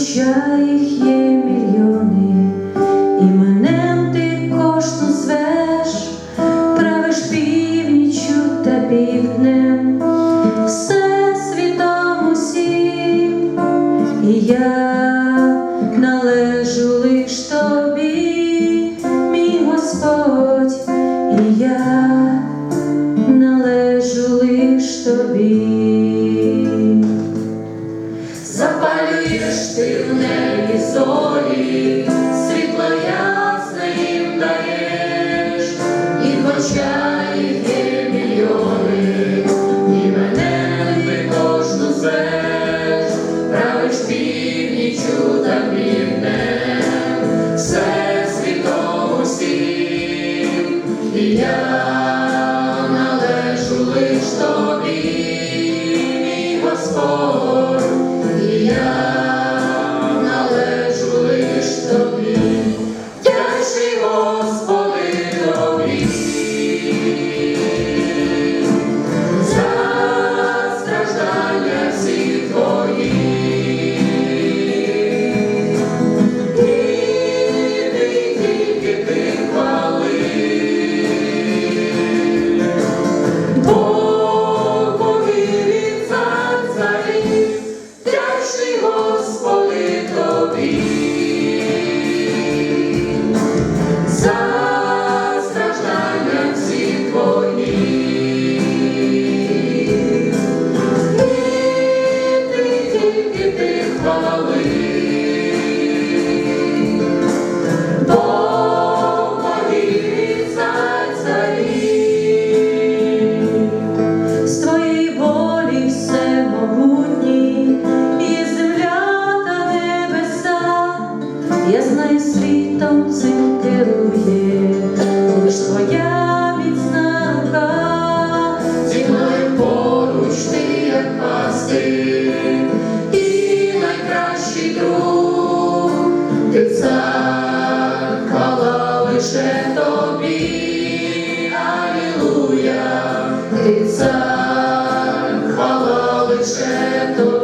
хоча їх є мільйони, іменем ти кожну звеш, правиш північю та півднем, все світом усім, і я належу лиш тобі, мій Господь, і я належу лиш тобі. Ти в небі зорі, світло ясне їм даєш, і хоча є мільйони, і мене ти кожну звеш, правиш північю та півднем, все світом усім, і я належу лиш тобі, мій Господь, і світом цим керує, лиш твоя рука, зі мною поруч ти як пастир, і найкращий друг, ти цар, хвала лише тобі, Алілуя, ти цар, хвала лише тобі.